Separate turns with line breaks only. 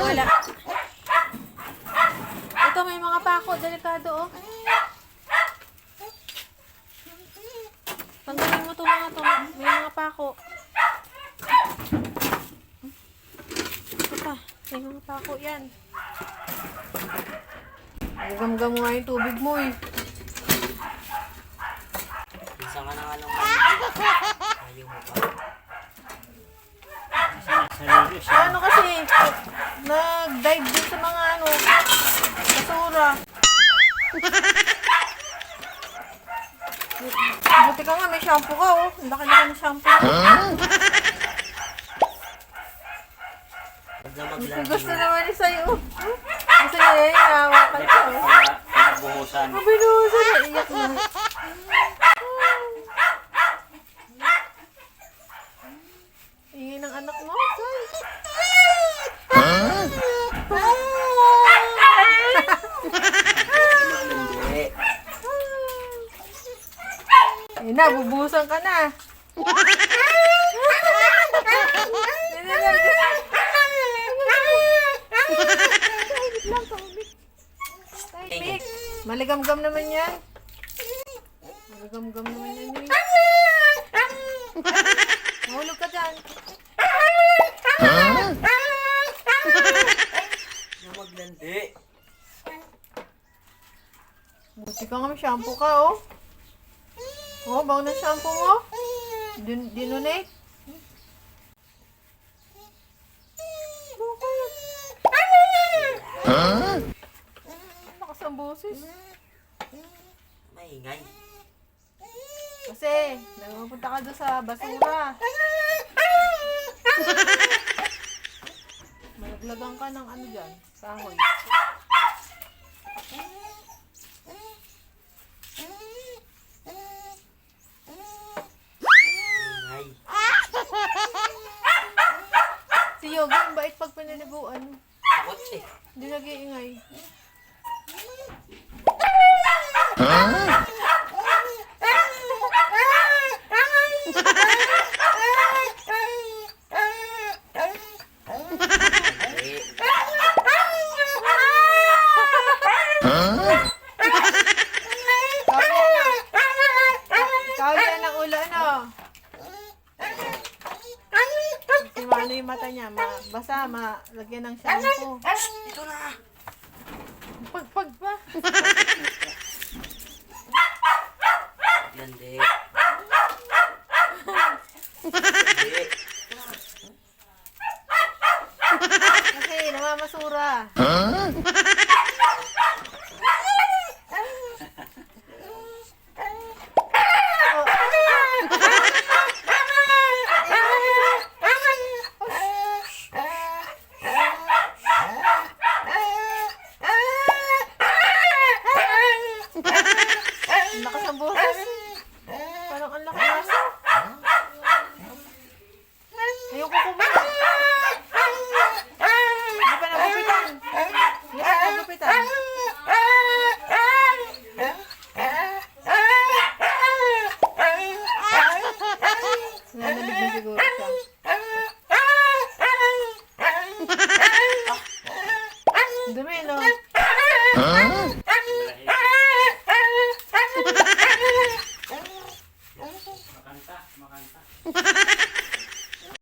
wala. Ito may mga pako. Delikado oh. Tanggalin mo to mga to. May mga pako. Ito pa. May mga pako yan. Gamgam mo nga yung tubig mo eh.
Minsan ka na nga lang. Ayaw mo pa. Siya.
Ano kasi, nag-dive din sa mga ano, basura. Buti ka nga, may shampoo ka oh. Ang laki-laki ng shampoo.
Na
Gusto, naman ni sa'yo. Gusto niya yun, nahawakan ko. oh.
Pinabuhusan.
Mabinusan, naiyak na. Ingay ng anak mo, Soy.
Hindi.
Ayun na, bubusan ka na. Maligamgam naman yan. Maligamgam naman yan. eh. Mahulog ka dyan.
Na maglandi.
Buti ka nga may shampoo ka, oh. Oh, bang na shampoo mo? Din dinunate? Lakas ang boses.
Maingay.
Kasi, nagpupunta ka doon sa basura. Malaglagan ka ng ano dyan, kahoy.
Maingay.
Si Yogi, ang bait pag pinaliguan.
Takot eh.
Hindi nag-iingay. Kawin yan ng ulo, ano? Si Mano yung mata niya, ma basa, ma lagyan ng shampoo.
Ito na.
Pagpag pa.
Hindi.
Kasi namamasura. Ang lakas ng boses. Parang ang lakas ng aso. Ayoko kumain. Hindi pa nagupitan. Nagupitan. Nanamig na siguro siya.